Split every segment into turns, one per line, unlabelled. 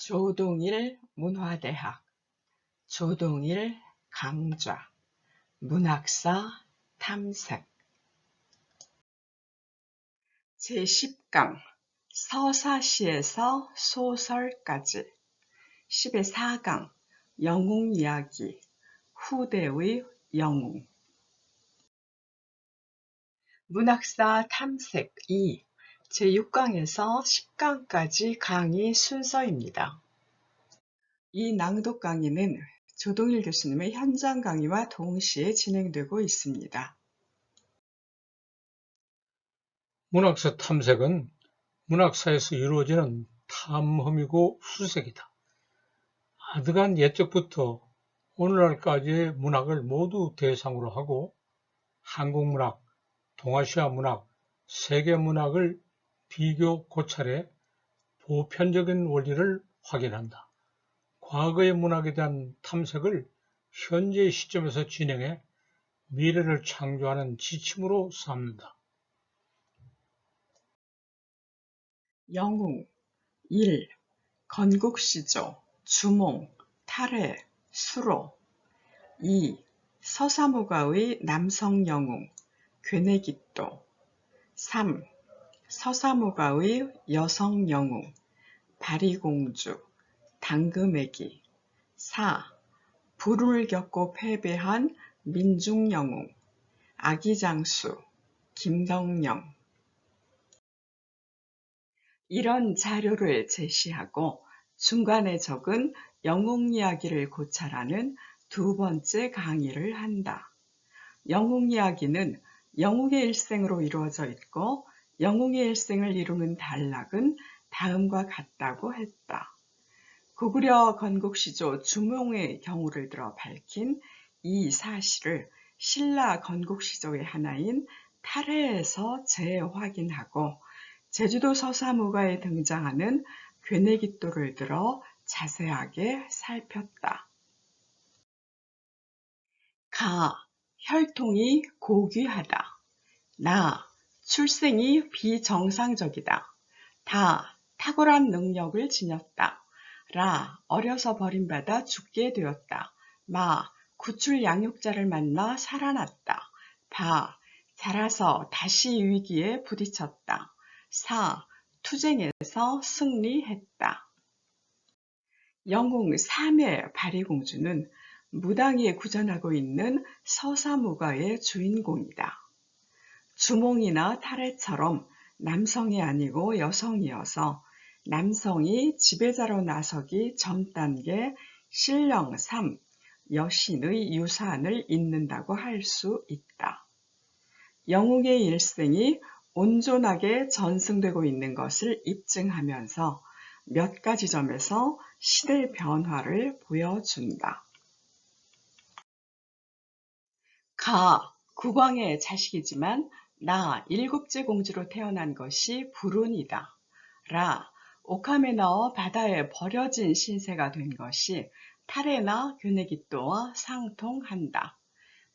조동일 문화대학 조동일 강좌 문학사 탐색. 제10강 서사시에서 소설까지. 10의 4강 영웅 이야기 후대의 영웅. 문학사 탐색 2 제6강에서 10강까지 강의 순서입니다. 이 낭독 강의는 조동일 교수님의 현장 강의와 동시에 진행되고 있습니다.
문학사 탐색은 문학사에서 이루어지는 탐험이고 수색이다. 아득한 옛적부터 오늘날까지의 문학을 모두 대상으로 하고 한국문학, 동아시아 문학, 세계 문학을 비교 고찰해 보편적인 원리를 확인한다. 과거의 문학에 대한 탐색을 현재의 시점에서 진행해 미래를 창조하는 지침으로 삼는다.
영웅 1. 건국시조, 주몽, 탈해, 수로 2. 서사무가의 남성 영웅, 괴내깃도 3. 서사무가의 여성 영웅, 바리공주, 당금애기 4. 불운을 겪고 패배한 민중영웅, 아기장수, 김덕령 이런 자료를 제시하고 중간에 적은 영웅 이야기를 고찰하는 두 번째 강의를 한다. 영웅 이야기는 영웅의 일생으로 이루어져 있고 영웅의 일생을 이루는 단락은 다음과 같다고 했다. 고구려 건국시조 주몽의 경우를 들어 밝힌 이 사실을 신라 건국시조의 하나인 탈해에서 재확인하고 제주도 서사무가에 등장하는 괴내깃도를 들어 자세하게 살폈다. 가, 혈통이 고귀하다. 나, 출생이 비정상적이다. 다, 탁월한 능력을 지녔다. 라, 어려서 버림받아 죽게 되었다. 마, 구출 양육자를 만나 살아났다. 바, 자라서 다시 위기에 부딪혔다. 사, 투쟁에서 승리했다. 영웅 3의 바리공주는 무당에 구전하고 있는 서사무가의 주인공이다. 주몽이나 탈해처럼 남성이 아니고 여성이어서 남성이 지배자로 나서기 전 단계 신령 3, 여신의 유산을 잇는다고 할 수 있다. 영웅의 일생이 온전하게 전승되고 있는 것을 입증하면서 몇 가지 점에서 시대 변화를 보여준다. 가, 국왕의 자식이지만 나 일곱째 공주로 태어난 것이 불운이다. 라, 옥함에 넣어 바다에 버려진 신세가 된 것이 탈해나 교내기또와 상통한다.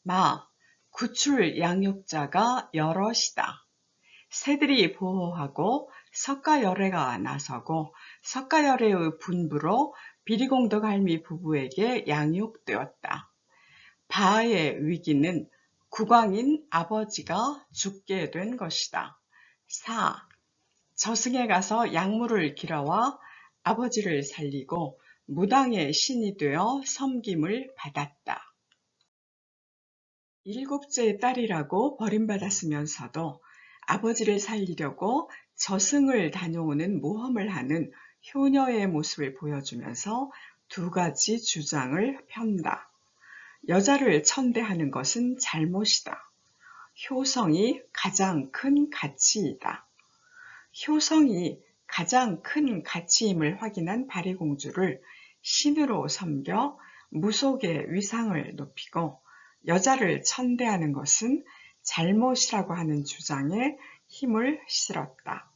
마, 구출 양육자가 여럿이다. 새들이 보호하고 석가열애가 나서고 석가열애의 분부로 비리공덕 할미 부부에게 양육되었다. 바의 위기는 국왕인 아버지가 죽게 된 것이다. 4. 저승에 가서 약물을 길어와 아버지를 살리고 무당의 신이 되어 섬김을 받았다. 일곱째 딸이라고 버림받았으면서도 아버지를 살리려고 저승을 다녀오는 모험을 하는 효녀의 모습을 보여주면서 두 가지 주장을 편다. 여자를 천대하는 것은 잘못이다. 효성이 가장 큰 가치이다. 효성이 가장 큰 가치임을 확인한 바리공주를 신으로 섬겨 무속의 위상을 높이고 여자를 천대하는 것은 잘못이라고 하는 주장에 힘을 실었다.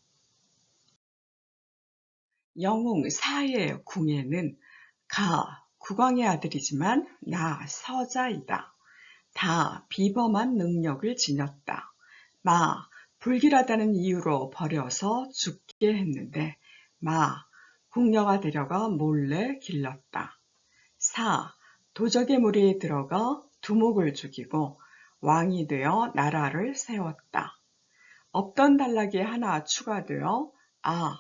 영웅 사의 궁예는 가 국왕의 아들이지만 나 서자이다. 다 비범한 능력을 지녔다. 마 불길하다는 이유로 버려서 죽게 했는데 마 궁녀가 데려가 몰래 길렀다. 4. 도적의 무리에 들어가 두목을 죽이고 왕이 되어 나라를 세웠다. 없던 단락이 하나 추가되어 아,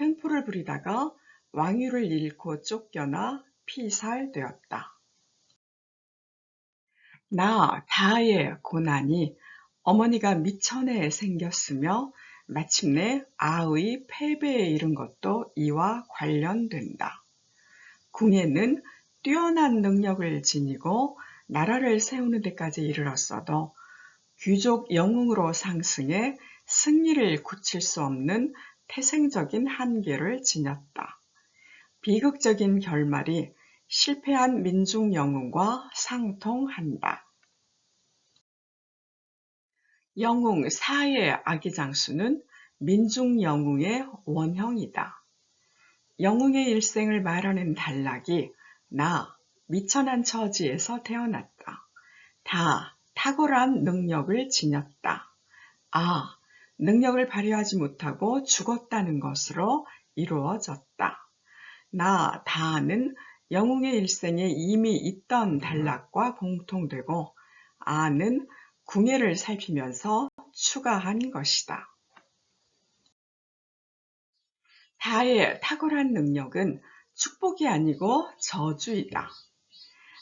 횡포를 부리다가 왕위를 잃고 쫓겨나 피살되었다. 나 다의 고난이 어머니가 미천에 생겼으며 마침내 아의 패배에 이른 것도 이와 관련된다. 궁예는 뛰어난 능력을 지니고 나라를 세우는 데까지 이르렀어도 귀족 영웅으로 상승해 승리를 굳힐 수 없는 태생적인 한계를 지녔다. 비극적인 결말이 실패한 민중 영웅과 상통한다. 영웅 사의 아기장수는 민중 영웅의 원형이다. 영웅의 일생을 말하는 단락이 나 미천한 처지에서 태어났다. 다 탁월한 능력을 지녔다. 아, 능력을 발휘하지 못하고 죽었다는 것으로 이루어졌다. 나 다는 영웅의 일생에 이미 있던 단락과 공통되고 아는 궁예를 살피면서 추가한 것이다. 다의 탁월한 능력은 축복이 아니고 저주이다.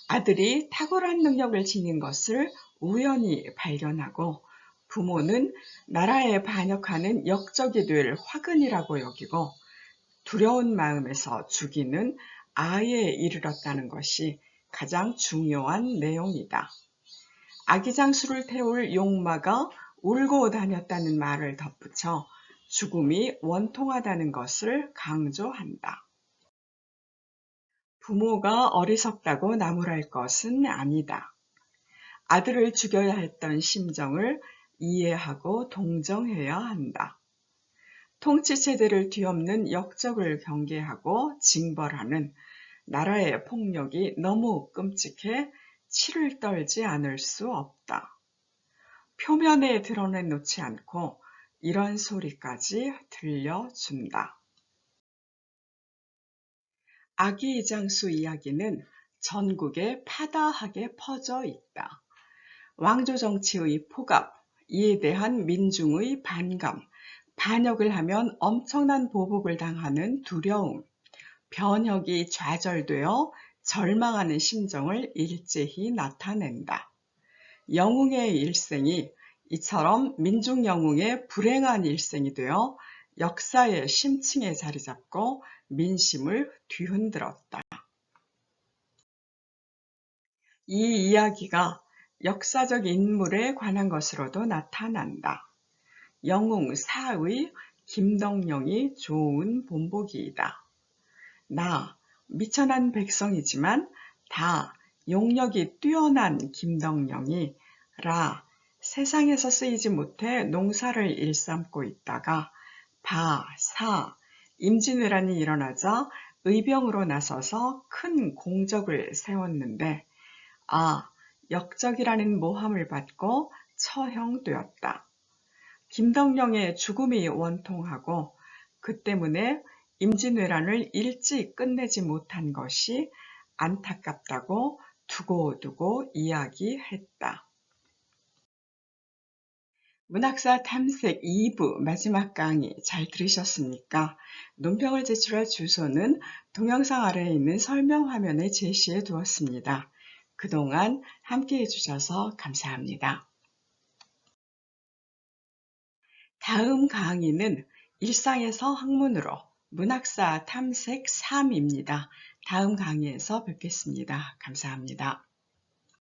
아들이 탁월한 능력을 지닌 것을 우연히 발견하고 부모는 나라에 반역하는 역적이 될 화근이라고 여기고 두려운 마음에서 죽이는 아에 이르렀다는 것이 가장 중요한 내용이다. 아기 장수를 태울 용마가 울고 다녔다는 말을 덧붙여 죽음이 원통하다는 것을 강조한다. 부모가 어리석다고 나무랄 것은 아니다. 아들을 죽여야 했던 심정을 이해하고 동정해야 한다. 통치체제를 뒤엎는 역적을 경계하고 징벌하는 나라의 폭력이 너무 끔찍해 치를 떨지 않을 수 없다. 표면에 드러내놓지 않고 이런 소리까지 들려준다. 아기 이장수 이야기는 전국에 파다하게 퍼져 있다. 왕조 정치의 포갑, 이에 대한 민중의 반감, 반역을 하면 엄청난 보복을 당하는 두려움, 변혁이 좌절되어 절망하는 심정을 일제히 나타낸다. 영웅의 일생이 이처럼 민중 영웅의 불행한 일생이 되어 역사의 심층에 자리 잡고 민심을 뒤흔들었다. 이 이야기가 역사적 인물에 관한 것으로도 나타난다. 영웅 사의 김덕령이 좋은 본보기이다. 나 미천한 백성이지만 다 용력이 뛰어난 김덕령이 라 세상에서 쓰이지 못해 농사를 일삼고 있다가 바, 사, 임진왜란이 일어나자 의병으로 나서서 큰 공적을 세웠는데 아, 역적이라는 모함을 받고 처형되었다. 김덕령의 죽음이 원통하고 그 때문에 임진왜란을 일찍 끝내지 못한 것이 안타깝다고 두고두고 이야기했다. 문학사 탐색 2부 마지막 강의 잘 들으셨습니까? 논평을 제출할 주소는 동영상 아래에 있는 설명 화면에 제시해 두었습니다. 그동안 함께 해주셔서 감사합니다. 다음 강의는 일상에서 학문으로 문학사 탐색 3입니다. 다음 강의에서 뵙겠습니다. 감사합니다.